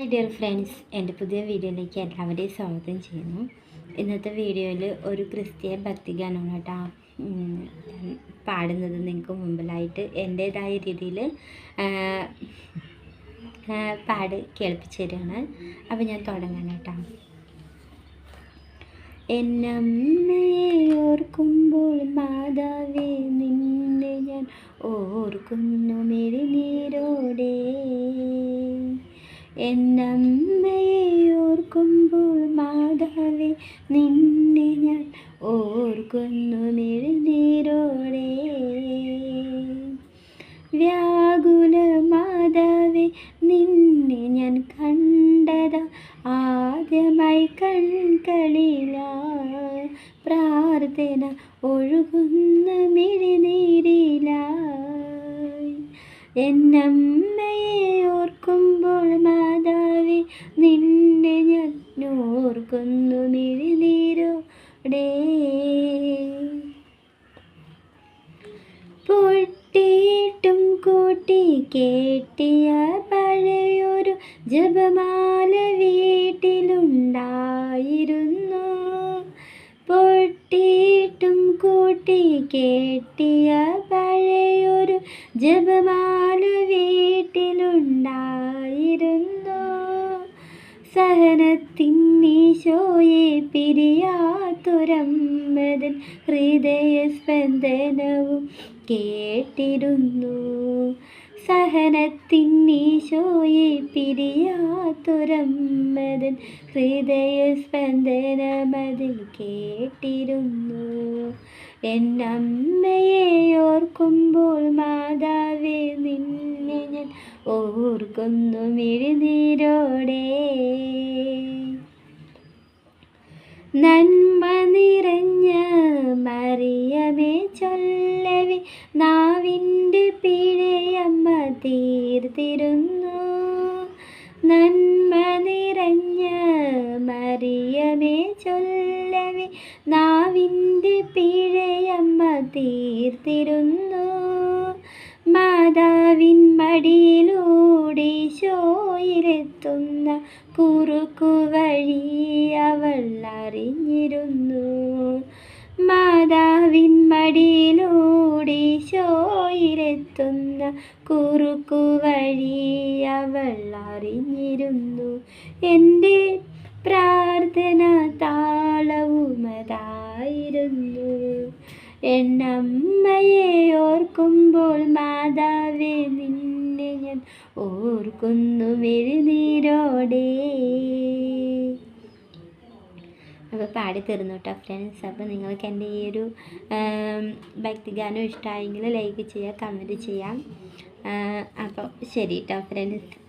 Hi dear friends എന്റെ പുതിയ വീഡിയോയിലേക്ക് എല്ലാവരെയും സ്വാഗതം ചെയ്യുന്നു. ഇന്നത്തെ വീഡിയോയിൽ ഒരു ക്രിസ്തീയ ഭക്തിഗാനമാണ് കേട്ടോ. പാടുന്നത് നിങ്ങൾക്ക് മുമ്പിലായിട്ട് എന്റേതായ രീതിയിൽ പാട് കേൾപ്പിച്ചു തരികയാണ്. അപ്പോൾ ഞാൻ തുടങ്ങാൻ കേട്ടോ. എന്നമ്മയെ ഓർക്കുമ്പോൾ മാതാവേ നിന്നെ ഞാൻ ഓർക്കുന്നു. മെഴുനീരോടെ എന്നമ്മയെ ഓർക്കുമ്പോൾ നിന്നെ ഞാൻ ഓർക്കുന്നു മെഴുനീരോടെ. വ്യാകുല മാതാവേ നിന്നെ ഞാൻ കണ്ടതാ ആദ്യമായി കൺകളില. പ്രാർത്ഥന ഒഴുകുന്ന മിഴിനീരില എന്നമ്മ നിന്നെ ഞാൻ ഓർക്കുന്നു മിഴിനീരോടെ പൊട്ടിയിട്ടും കൂട്ടി കേട്ടിയ പഴയൊരു ജപമാല വീട്ടിലുണ്ടായിരുന്നു. പൊട്ടിയിട്ടും കൂട്ടി കേട്ടിയ പഴയൊരു ജപമാല വീട്ടിലുണ്ടായിരുന്നു സഹനത്തിന്നീശോയെ പിരിയാത്തുരമ്മതൻ ഹൃദയസ്പന്ദനവും കേട്ടിരുന്നു. സഹനത്തിന്നീശോയെ പിരിയാത്തുരമ്മതൻ ഹൃദയസ്പന്ദനമതിൽ കേട്ടിരുന്നു. എന്നമ്മയെ ഓർക്കുമ്പോൾ മാതാവേ നിന്നെ ഞാൻ ഓർക്കുന്നു മിഴുനീരോടെ നന്മ നിറഞ്ഞ മറിയമേ ചൊല്ലവി. നാവിന്റെ പിഴയമ്മ തീർത്തിരുന്നു. നന്മ നിറഞ്ഞ മറിയമേ ചൊല്ലവി. നാവിന്റെ പിഴയമ്മ തീർത്തിരുന്നു. ഷോയിലെത്തുന്ന കുറുക്കു വഴി അവൾ അറിഞ്ഞിരുന്നു. മാതാവിൻ മടിയിലൂടെ ഷോയിലെത്തുന്ന കുറുക്കു വഴി അവൾ അറിഞ്ഞിരുന്നു. എന്റെ പ്രാർത്ഥന താളവുമതായിരുന്നു. എന്നമ്മയെ ഓർക്കുമ്പോൾ മാതാവേ നിന്നെ ഞാൻ ഓർക്കുന്നു മെഴുനീരോടെ അപ്പോൾ പാടി തീർന്നു കേട്ടോ ഫ്രണ്ട്സ് അപ്പോൾ നിങ്ങൾക്ക് എന്റെ ഈ ഒരു ഭക്തിഗാനം ഇഷ്ടമായെങ്കിൽ ലൈക്ക് ചെയ്യുക കമന്റ് ചെയ്യാം അപ്പോൾ ശരി കേട്ടോ ഫ്രണ്ട്സ്